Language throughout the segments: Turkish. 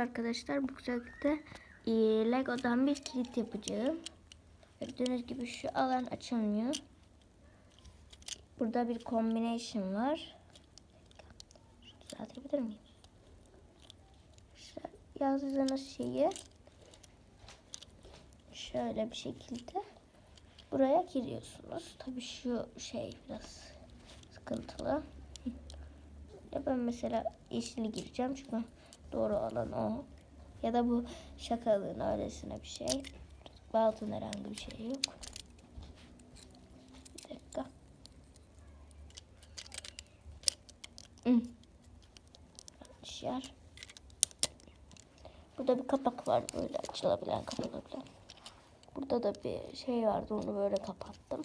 Arkadaşlar. Bu güzellikte e, Lego'dan bir kilit yapacağım. Gördüğünüz gibi şu alan açılmıyor. Burada bir combination var. Şunu düzeltebilir miyim? İşte yazdığınız şeyi şöyle bir şekilde buraya giriyorsunuz. Tabii şu şey biraz sıkıntılı. Ya ben mesela yeşili gireceğim çünkü doğru olan o. Ya da bu şakalığın öylesine bir şey. Altın herhangi bir şey yok. Bir dakika. Hı. Yanlış yer. Burada bir kapak var böyle açılabilen kapanabilen. Burada da bir şey vardı onu böyle kapattım.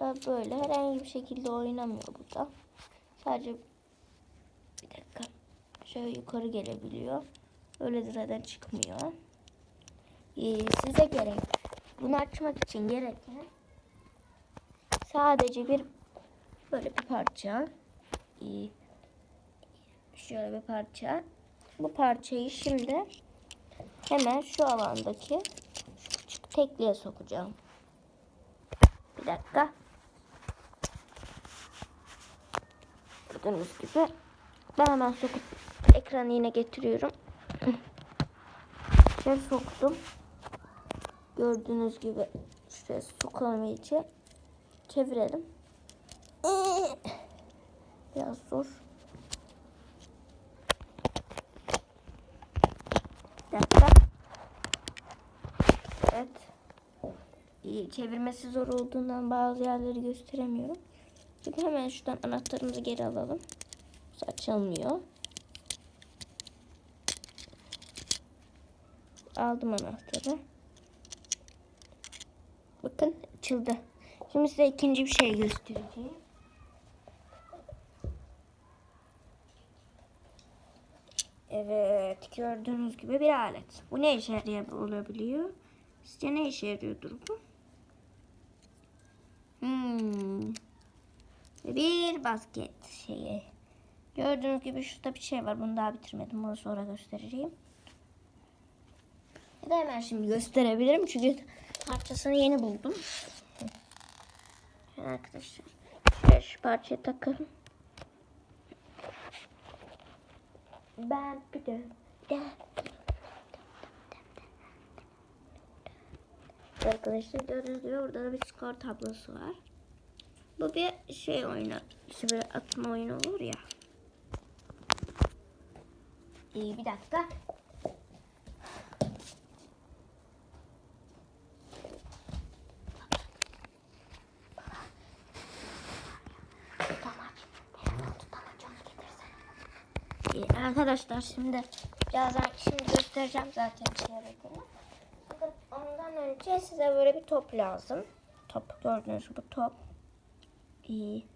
Daha böyle herhangi bir şekilde oynamıyor burada. Sadece bir dakika. Şöyle yukarı gelebiliyor. Öyle zaten çıkmıyor. Ee, size gerek. Bunu açmak için gereken sadece bir böyle bir parça. Ee, şöyle bir parça. Bu parçayı şimdi hemen şu alandaki şu küçük tekliğe sokacağım. Bir dakika. Gördüğünüz gibi ben hemen sokup ekranı yine getiriyorum. Şöyle soktum. Gördüğünüz gibi şuraya sokalım iyice. Çevirelim. Biraz zor. Bir dakika. Evet. Çevirmesi zor olduğundan bazı yerleri gösteremiyorum. Şimdi hemen şuradan anahtarımızı geri alalım. Açılmıyor. Aldım anahtarı. Bakın açıldı. Şimdi size ikinci bir şey göstereceğim. Evet gördüğünüz gibi bir alet. Bu ne işe yarayabiliyor? Sizce ne işe yarıyordur bu? Hmm. Bir basket şeyi. Gördüğünüz gibi şurada bir şey var. Bunu daha bitirmedim. Bunu sonra göstereceğim. Ya da hemen şimdi gösterebilirim. Çünkü parçasını yeni buldum. Arkadaşlar. Şöyle şu parçayı takalım. Ben bir de Arkadaşlar gördüğünüz gibi burada da bir skor tablosu var. Bu bir şey oyunu. İşte böyle atma oyunu olur ya. İyi bir dakika. İyi, arkadaşlar şimdi birazdan şimdi göstereceğim zaten işe yaradığını. Fakat Ondan önce size böyle bir top lazım. Top gördüğünüz bu top. İyi.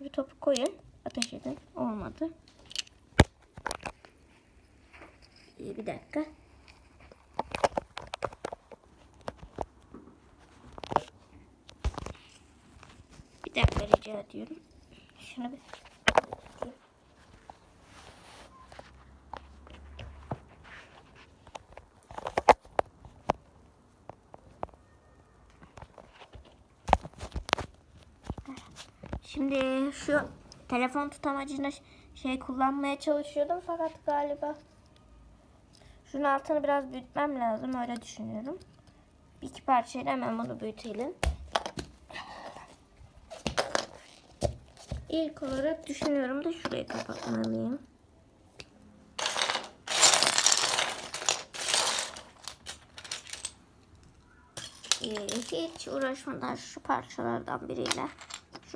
Bir topu koyun. Ateş edin. Olmadı. İyi bir dakika. Bir dakika rica ediyorum. Şunu bir Şimdi şu telefon tutamacını şey kullanmaya çalışıyordum fakat galiba şunun altını biraz büyütmem lazım öyle düşünüyorum. Bir iki parçayla hemen bunu büyütelim. İlk olarak düşünüyorum da şurayı kapatmalıyım. Ee, hiç uğraşmadan şu parçalardan biriyle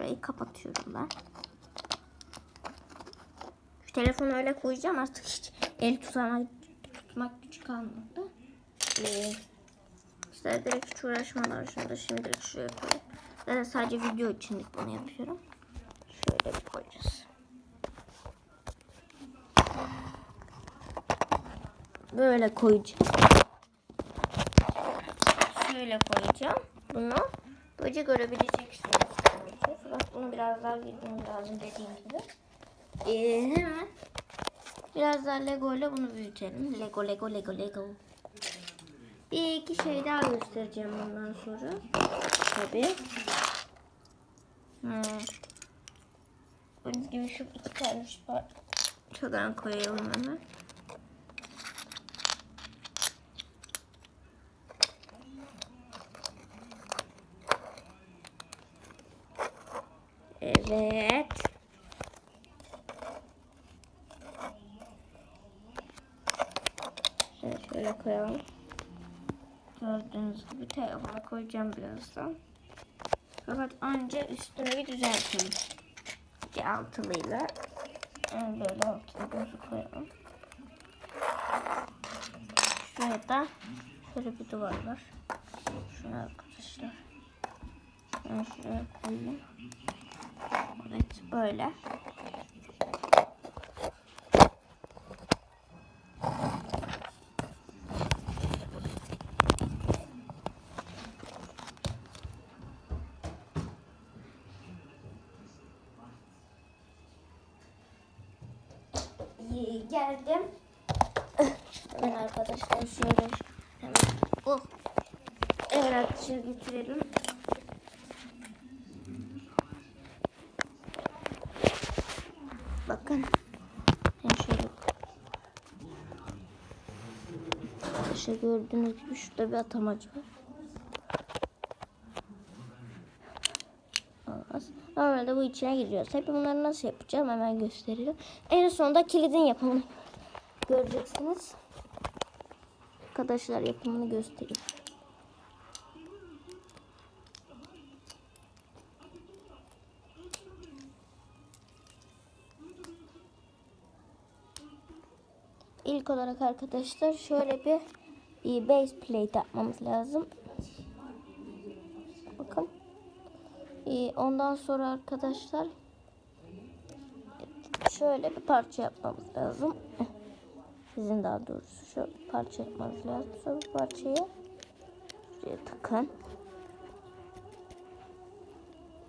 şurayı kapatıyorum ben. Şu telefonu öyle koyacağım artık hiç el tutmak, tutmak güç kalmadı. Ee, işte direkt hiç uğraşmadan şunu da şimdilik şuraya koyayım. Zaten sadece video için bunu yapıyorum. Şöyle bir koyacağız. Böyle koyacağım. Şöyle koyacağım bunu. Böylece görebileceksiniz. Fakat bunu biraz daha girmem lazım dediğim gibi. Ee, hemen Biraz daha Lego ile bunu büyütelim. Lego, Lego, Lego, Lego. Bir iki şey daha göstereceğim bundan sonra. Tabii. Hmm. Bunun gibi şu iki tane parçadan koyalım hemen. Evet. Şöyle, şöyle koyalım. Gördüğünüz gibi telefona koyacağım birazdan. Fakat önce üstüne bir düzeltelim. Bir altılıyla. Yani böyle altılı gözü koyalım. Şuraya da şöyle bir duvar var. Şunu arkadaşlar. Ben şuraya koyayım. Evet böyle. Geldim. Hemen arkadaşlar şöyle hemen oh. Evet arkadaşlar götürelim. Bakın. Ben şöyle Arkadaşlar gördüğünüz gibi şurada bir atamacı var. Olmaz. Normalde bu içine giriyoruz. Hep bunları nasıl yapacağım hemen gösteriyorum. En sonunda kilidin yapımını göreceksiniz. Arkadaşlar yapımını göstereyim. İlk olarak arkadaşlar şöyle bir, bir base plate yapmamız lazım. Bakın. Ee, Ondan sonra arkadaşlar şöyle bir parça yapmamız lazım. Sizin daha doğrusu şu parça yapmanız lazım. Sonra bu parçayı şuraya takın.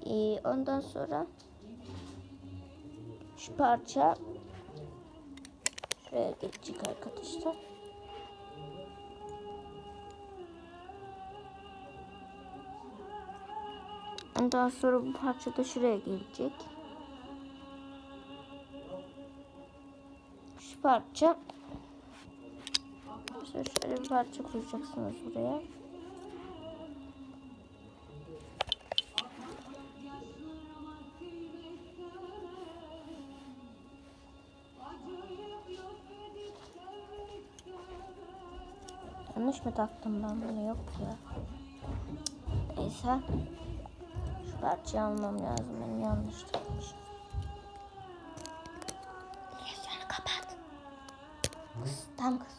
Ee, Ondan sonra şu parça şuraya geçecek arkadaşlar. Ondan sonra bu parça da şuraya gelecek. Şu parça şöyle bir parça koyacaksınız buraya. Taktım ben bunu yok ya. Neyse. Şu parçayı almam lazım. Benim yanlış takmışım. Kapat. Kız, tam kız.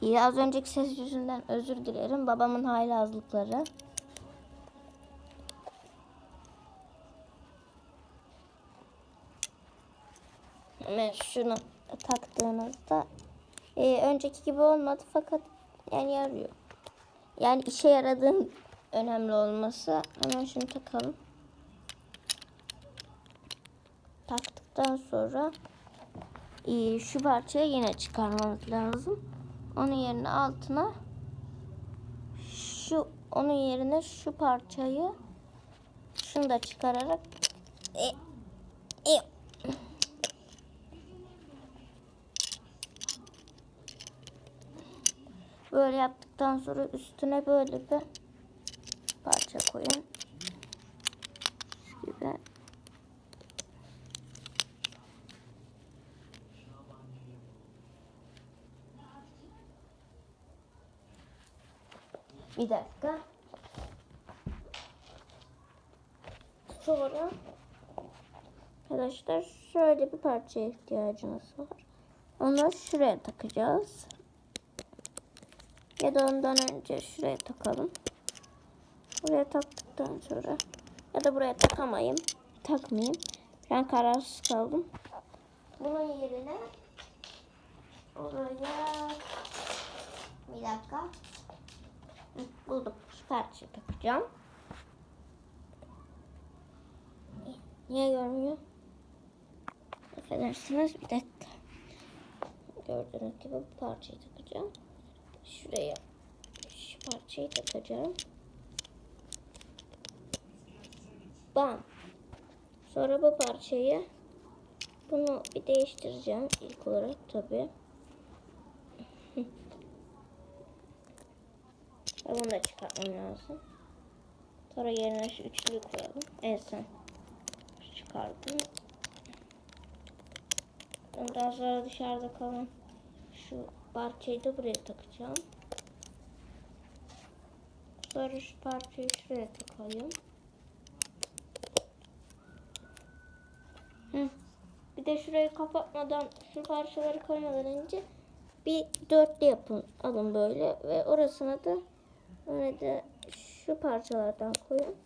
İyi az önceki ses yüzünden özür dilerim. Babamın haylazlıkları. Hemen şunu taktığınızda e, önceki gibi olmadı fakat yani yarıyor. Yani işe yaradığın önemli olması. Hemen şunu takalım. Taktıktan sonra e, şu parçayı yine çıkarmamız lazım. Onun yerine altına şu onun yerine şu parçayı şunu da çıkararak e, Böyle yaptıktan sonra üstüne böyle bir parça koyun. Şu gibi. Bir dakika. Sonra arkadaşlar şöyle bir parçaya ihtiyacımız var. Onu şuraya takacağız. Ya da ondan önce şuraya takalım. Buraya taktıktan sonra ya da buraya takamayayım. Takmayayım. Ben kararsız kaldım. Bunun yerine oraya bir dakika. Buldum. Şu parçayı takacağım. Niye görmüyor? Affedersiniz bir dakika. Gördüğünüz gibi bu parçayı takacağım. Şuraya şu parçayı takacağım. Bam. Sonra bu parçayı bunu bir değiştireceğim ilk olarak tabi. Bunu da çıkartmam lazım. Sonra yerine şu üçlüyü koyalım. En son çıkardım. Ondan sonra dışarıda kalan şu parçayı da buraya takacağım. Sonra şu parçayı şuraya takayım. Hı. Bir de şurayı kapatmadan şu parçaları koymadan önce bir dörtlü yapın alın böyle ve orasına da öyle de şu parçalardan koyun.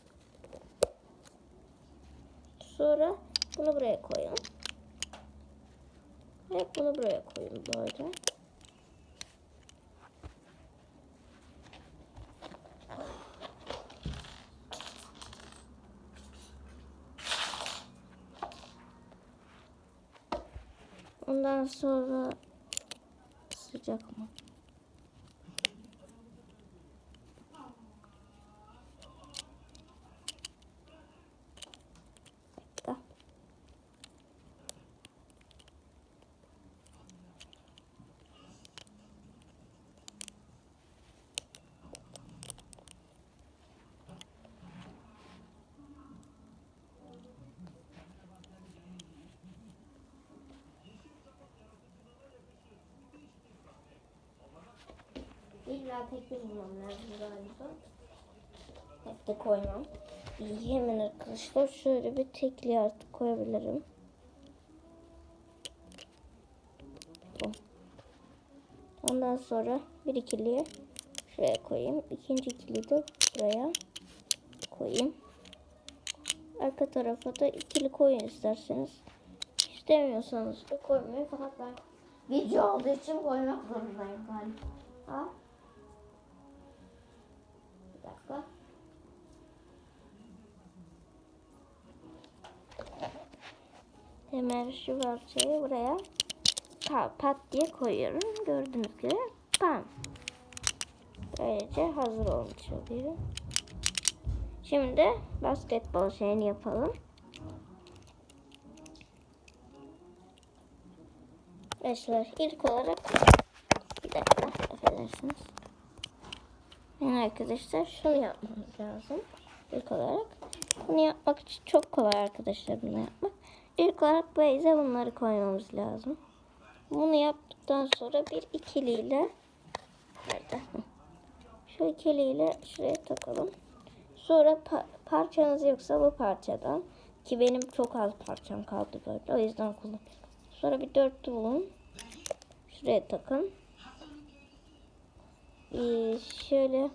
Sonra bunu buraya koyun. Ve bunu buraya koyun böyle. 说的，是这个吗？İlla tek bir bulmam lazım galiba. Tek de koymam. Hemen arkadaşlar şöyle bir tekli artık koyabilirim. Ondan sonra bir ikiliyi şuraya koyayım. İkinci ikiliyi de buraya koyayım. Arka tarafa da ikili koyun isterseniz. İstemiyorsanız da koymayın. Fakat ben video olduğu için koymak zorundayım galiba. Bir Hemen şu parçayı buraya pa- pat diye koyuyorum. Gördüğünüz gibi bam. Böylece hazır olmuş oluyor. Şimdi basketbol şeyini yapalım. Arkadaşlar ilk olarak bir dakika affedersiniz. Yani arkadaşlar şunu yapmamız lazım. İlk olarak bunu yapmak için çok kolay arkadaşlar bunu yapmak. İlk olarak base'e bunları koymamız lazım. Bunu yaptıktan sonra bir ikiliyle nerede? Şu ikiliyle şuraya takalım. Sonra pa- parçanız yoksa bu parçadan ki benim çok az parçam kaldı böyle. O yüzden kullanıyorum. Sonra bir dörtlü bulun. Şuraya takın. Ee, şöyle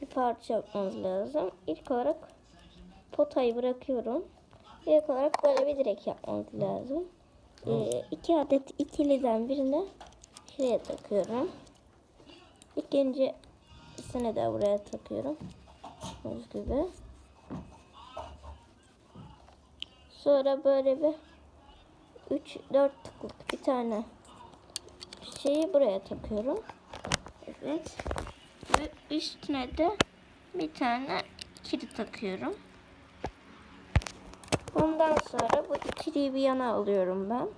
bir parça yapmamız lazım. İlk olarak potayı bırakıyorum. İlk olarak böyle bir direk yapmamız lazım. Ee, iki adet ikiliden birini şuraya takıyorum. İkincisini de buraya takıyorum. Gördüğünüz gibi. Sonra böyle bir 3 4 tıklık bir tane şeyi buraya takıyorum. Evet. Ve üstüne de bir tane ikili takıyorum. Ondan sonra bu ikiliyi bir yana alıyorum ben.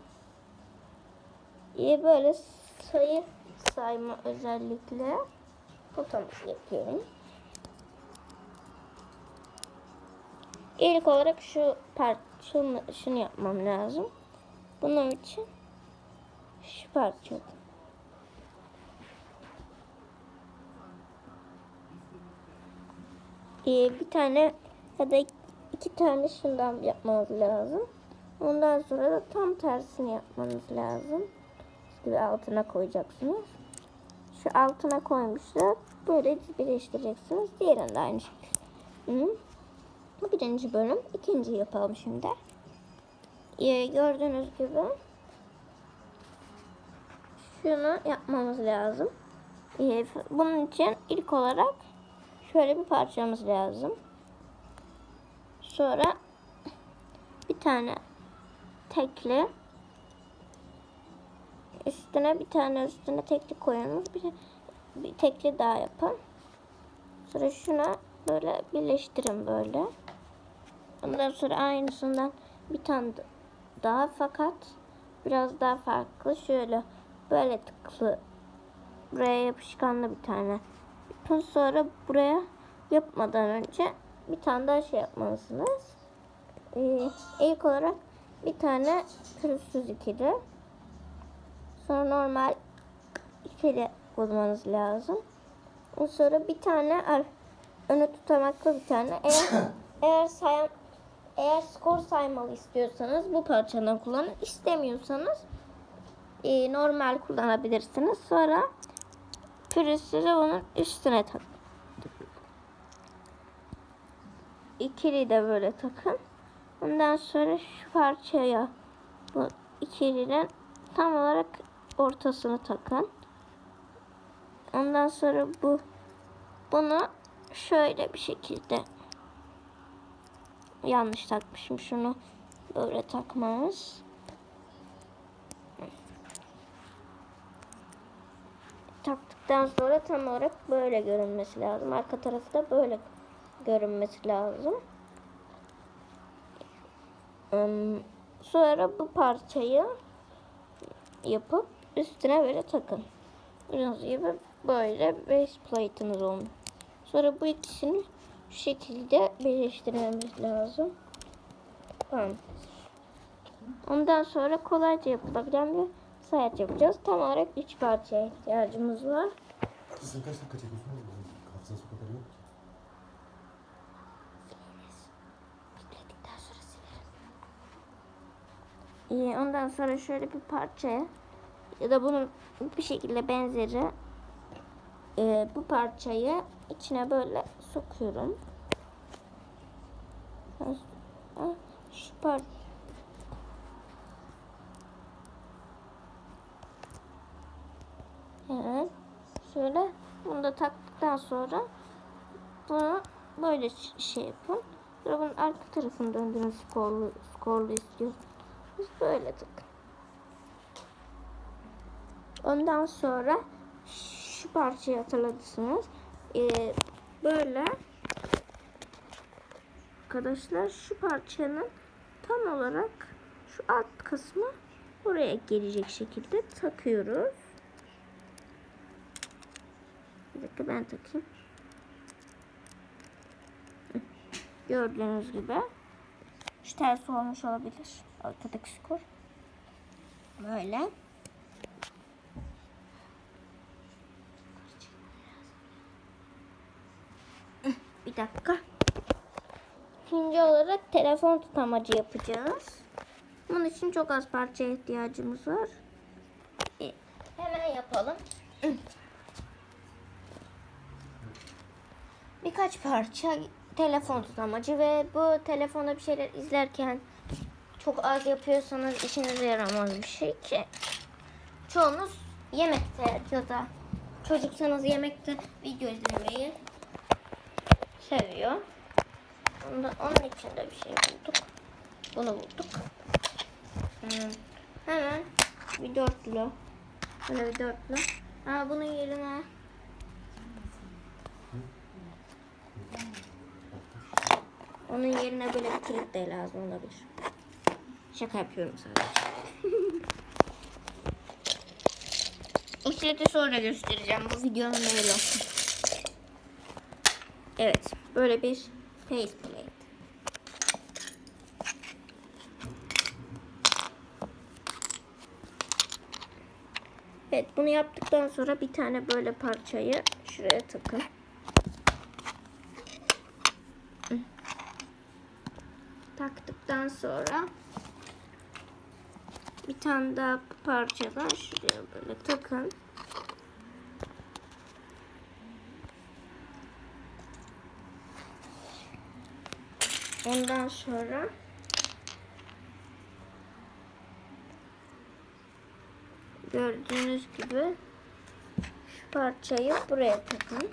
İyi böyle sayı sayma özellikle potamız yapıyorum. İlk olarak şu part şunu, yapmam lazım. Bunun için şu parça. Ee, bir tane ya da iki tane şundan yapmanız lazım. Ondan sonra da tam tersini yapmanız lazım. Gibi altına koyacaksınız. Şu altına koymuşlar. Böyle birleştireceksiniz. Diğerinde aynı şekilde. Bu birinci bölüm. İkinci yapalım şimdi. Ee, gördüğünüz gibi şunu yapmamız lazım. Ee, bunun için ilk olarak şöyle bir parçamız lazım. Sonra bir tane tekli üstüne bir tane üstüne tekli koyunuz. Bir, bir tekli daha yapın. Sonra şuna böyle birleştirin böyle. Ondan sonra aynısından bir tane daha fakat biraz daha farklı. Şöyle böyle tıklı buraya yapışkanlı bir tane. Yapın sonra buraya yapmadan önce bir tane daha şey yapmalısınız. Ee, ilk olarak bir tane pürüzsüz ikili. Sonra normal ikili bulmanız lazım. Sonra bir tane önü tutamaklı bir tane. Eğer eğer sayam eğer skor saymalı istiyorsanız bu parçadan kullanın. İstemiyorsanız e, normal kullanabilirsiniz. Sonra pürüzsüzü bunun üstüne tak. İkili de böyle takın. Ondan sonra şu parçaya bu ikilinin tam olarak ortasını takın. Ondan sonra bu bunu şöyle bir şekilde yanlış takmışım şunu böyle takmamız. Taktıktan sonra tam olarak böyle görünmesi lazım. Arka tarafı da böyle görünmesi lazım. Sonra bu parçayı yapıp üstüne böyle takın. Gördüğünüz gibi böyle base plate'ınız olmuş. Sonra bu ikisini şu şekilde birleştirmemiz lazım. Tamam. Ondan sonra kolayca yapılabilen bir sayaç yapacağız. Tam olarak üç parçaya ihtiyacımız var. Sen kaç dakika çekiyorsun oğlum? Hafızası o kadar yok ki. Bitirdikten sonra silerim. Ee, ondan sonra şöyle bir parçaya ya da bunun bir şekilde benzeri e, bu parçayı içine böyle sokuyorum. Şu par Evet. Şöyle bunu da taktıktan sonra bunu böyle şey yapın. Sonra bunun arka tarafını döndürün skorlu, skorlu böyle takın. Ondan sonra şu parçayı hatırladınız. Ee, böyle arkadaşlar şu parçanın tam olarak şu alt kısmı buraya gelecek şekilde takıyoruz. Bir dakika ben takayım. Gördüğünüz gibi. Şu ters olmuş olabilir. Arkadaki skor. Böyle. Bir dakika. İkinci olarak telefon tutamacı yapacağız. Bunun için çok az parçaya ihtiyacımız var. E, Hemen yapalım. Birkaç parça telefon tutamacı ve bu telefonda bir şeyler izlerken çok az yapıyorsanız işinize yaramaz bir şey ki. Çoğunuz yemekte ya da çocuksanız yemekte video izlemeyi seviyor. Onun için de bir şey bulduk. Bunu bulduk. Hmm. Hemen bir dörtlü. Böyle bir dörtlü. Aa, bunun yerine onun yerine böyle bir kilit de lazım olabilir. Şaka yapıyorum sadece. kilidi sonra göstereceğim. Bu videonun öyle olsun. Evet. Böyle bir faceplate. Evet bunu yaptıktan sonra bir tane böyle parçayı şuraya takın. Taktıktan sonra bir tane daha parçadan şuraya böyle takın. Ondan sonra gördüğünüz gibi şu parçayı buraya takın.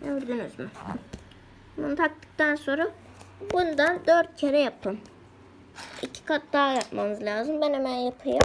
Gördünüz mü? Bunu taktıktan sonra bundan dört kere yapın. Kat daha yapmanız lazım. Ben hemen yapayım.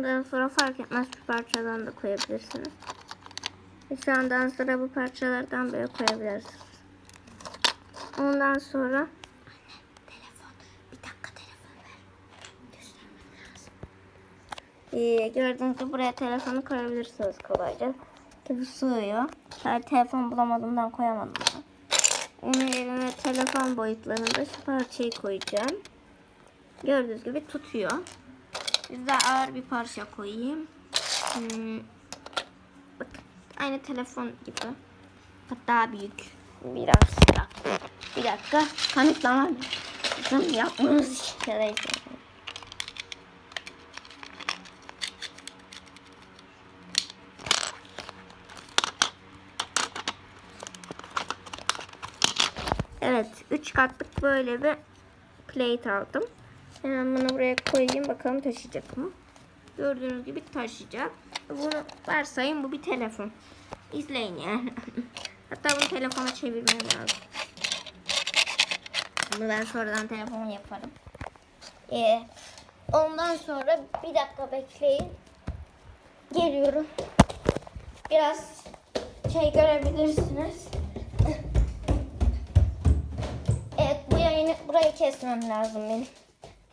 Ondan sonra fark etmez bir parçadan da koyabilirsiniz. Ve Şu andan sonra bu parçalardan böyle koyabilirsiniz. Ondan sonra telefon. Bir dakika telefon ver. Göstermem lazım. Ee, gördüğünüz gibi buraya telefonu koyabilirsiniz kolayca. Tabi sığıyor. Ben telefon bulamadığımdan koyamadım. Yerine telefon boyutlarında şu parçayı koyacağım. Gördüğünüz gibi tutuyor. De ağır bir parça koyayım. Hmm. Bakın aynı telefon gibi. Daha büyük. Biraz daha. Bir dakika. Kanıtlama lazım yapmamız. Neyse. Evet. Üç katlık böyle bir plate aldım. Hemen bunu buraya koyayım. Bakalım taşıyacak mı? Gördüğünüz gibi taşıyacak. Bunu varsayın bu bir telefon. İzleyin yani. Hatta bunu telefona çevirmem lazım. Bunu ben sonradan telefon yaparım. Ee, ondan sonra bir dakika bekleyin. Geliyorum. Biraz şey görebilirsiniz. Evet bu yayını burayı kesmem lazım benim.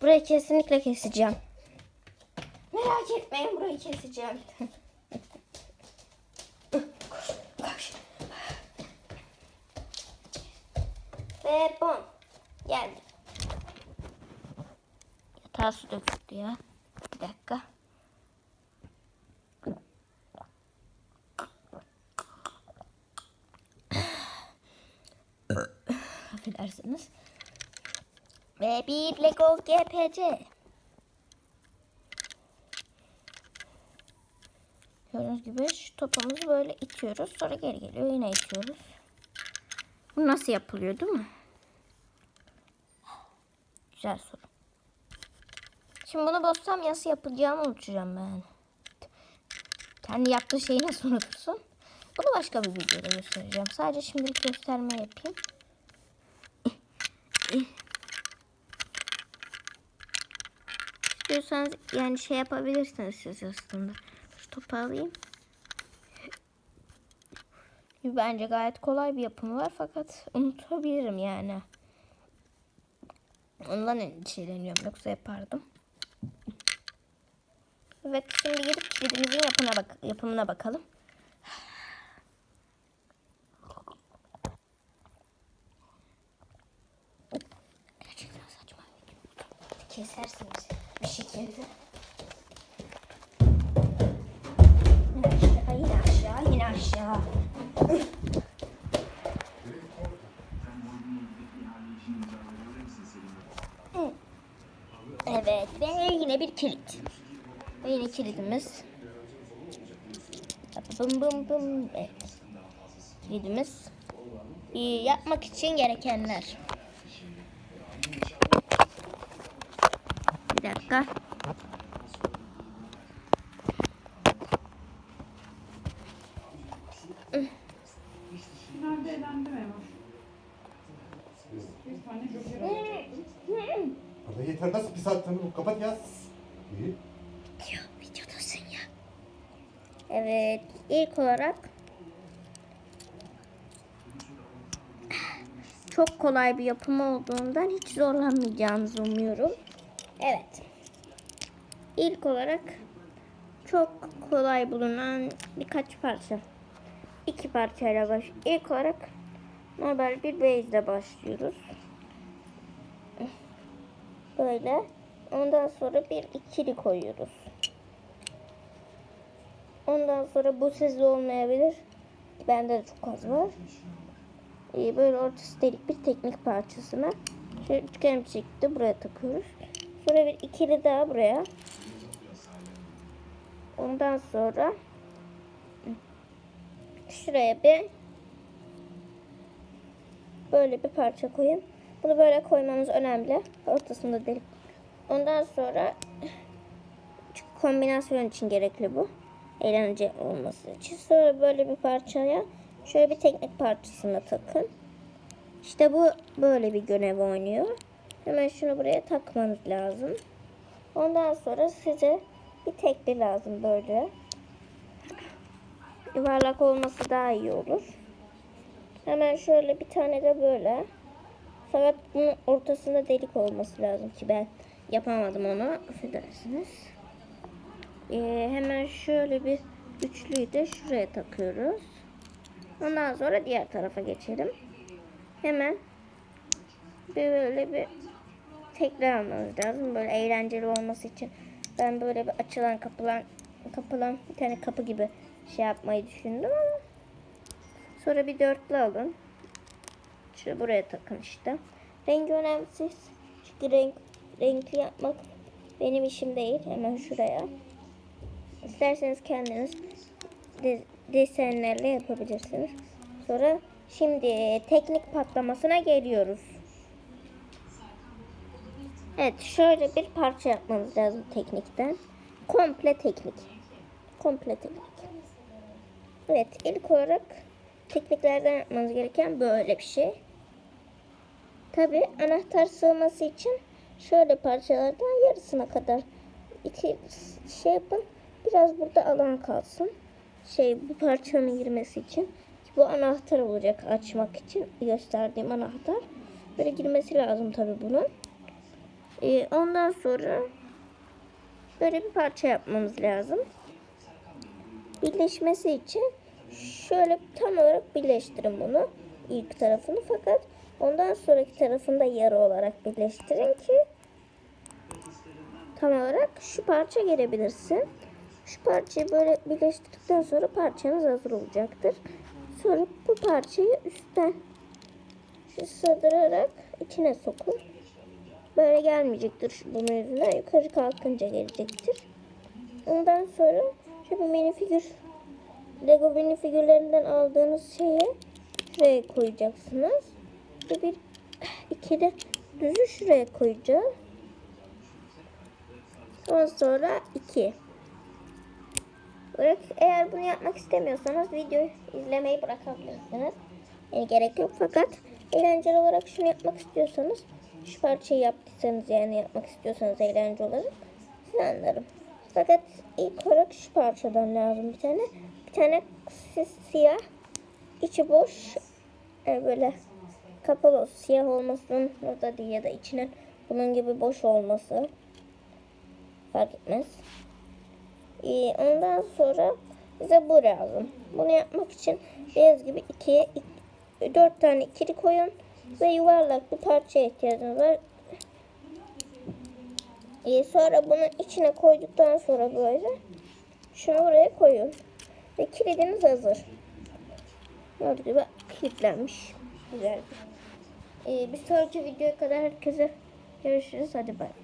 Burayı kesinlikle keseceğim. Merak etmeyin burayı keseceğim. Koş. Ve bom. Geldi. Yatağa su döküldü ya. Bir dakika. Affedersiniz. Ve bir Lego GPC. Gördüğünüz gibi şu topumuzu böyle itiyoruz. Sonra geri geliyor. Yine itiyoruz. Bu nasıl yapılıyor değil mi? Güzel soru. Şimdi bunu bozsam nasıl yapılacağını unutacağım ben. Kendi yaptığı şeyi nasıl unutursun? Bunu başka bir videoda göstereceğim. Sadece şimdilik gösterme yapayım. İstiyorsanız yani şey yapabilirsiniz siz aslında. Şu topu alayım. Bence gayet kolay bir yapımı var fakat unutabilirim yani. Ondan endişeleniyorum yoksa yapardım. Evet şimdi gidip kilidimizin yapımına, bak yapımına bakalım. Gerçekten saçma. Kesersiniz bir şekilde. Yine aşağı, yine aşağı, yine aşağı. Evet ve yine bir kilit. Ve kilidimiz. Bım bım bım. Evet. Kilidimiz. Ee, yapmak için gerekenler. Bir dakika. Nerede elendi mi? Bir tane joker. Arda yeter nasıl pis attın? Kapat ya. İyi. Evet ilk olarak çok kolay bir yapımı olduğundan hiç zorlanmayacağınızı umuyorum. Evet. İlk olarak çok kolay bulunan birkaç parça. İki parçayla baş. İlk olarak normal bir base ile başlıyoruz. Böyle. Ondan sonra bir ikili koyuyoruz. Ondan sonra bu sizde olmayabilir. Bende de çok az var. e, böyle ortası delik bir teknik parçasına şöyle üçgen bir şekilde buraya takıyoruz. Sonra bir ikili daha buraya. Ondan sonra şuraya bir böyle bir parça koyun. Bunu böyle koymamız önemli. Ortasında delik. Ondan sonra kombinasyon için gerekli bu. Eğlence olması için. Sonra böyle bir parçaya şöyle bir teknik parçasına takın. İşte bu böyle bir görev oynuyor. Hemen şunu buraya takmanız lazım. Ondan sonra size bir tekli lazım böyle. Yuvarlak olması daha iyi olur. Hemen şöyle bir tane de böyle. Fakat bunun ortasında delik olması lazım ki ben yapamadım onu. Affedersiniz. Ee, hemen şöyle bir üçlüyü de şuraya takıyoruz. Ondan sonra diğer tarafa geçelim. Hemen bir böyle bir tekrar almamız lazım. Böyle eğlenceli olması için ben böyle bir açılan kapılan kapılan bir tane kapı gibi şey yapmayı düşündüm ama sonra bir dörtlü alın. Şu buraya takın işte. Rengi önemsiz. Çünkü renk, renkli yapmak benim işim değil. Hemen şuraya. İsterseniz kendiniz de- desenlerle yapabilirsiniz. Sonra şimdi teknik patlamasına geliyoruz. Evet şöyle bir parça yapmamız lazım teknikten. Komple teknik. Komple teknik. Evet ilk olarak tekniklerden yapmanız gereken böyle bir şey. Tabi anahtar sığması için şöyle parçalardan yarısına kadar iki şey yapın. Biraz burada alan kalsın. Şey bu parçanın girmesi için. Bu anahtar olacak açmak için gösterdiğim anahtar. Böyle girmesi lazım tabi bunun. Ee, ondan sonra böyle bir parça yapmamız lazım. Birleşmesi için şöyle tam olarak birleştirin bunu. ilk tarafını fakat ondan sonraki tarafını da yarı olarak birleştirin ki tam olarak şu parça gelebilirsin. Şu parçayı böyle birleştirdikten sonra parçanız hazır olacaktır. Sonra bu parçayı üstten şu sığdırarak içine sokun. Böyle gelmeyecektir şu bunun yüzünden. Yukarı kalkınca gelecektir. Ondan sonra şu bir mini figür Lego mini figürlerinden aldığınız şeyi şuraya koyacaksınız. Ve bir iki de düzü şuraya koyacağız. Ondan sonra iki. Bırak, eğer bunu yapmak istemiyorsanız videoyu izlemeyi bırakabilirsiniz. Yani gerek yok fakat eğlenceli olarak şunu yapmak istiyorsanız şu parçayı yaptıysanız yani yapmak istiyorsanız eğlence olarak size anlarım. Fakat ilk olarak şu parçadan lazım bir tane. Bir tane si- siyah içi boş yani böyle kapalı. Siyah olmasının orada değil ya da içinin bunun gibi boş olması fark etmez. Ee, ondan sonra bize bu lazım. Bunu yapmak için beyaz gibi ikiye ik- dört tane ikili koyun ve yuvarlak bir parçaya ihtiyacınız var. Ee, sonra bunun içine koyduktan sonra böyle şunu buraya koyun. Ve kilidiniz hazır. Gördüğünüz gibi kilitlenmiş. Güzel. Ee, bir sonraki videoya kadar herkese görüşürüz. Hadi bay.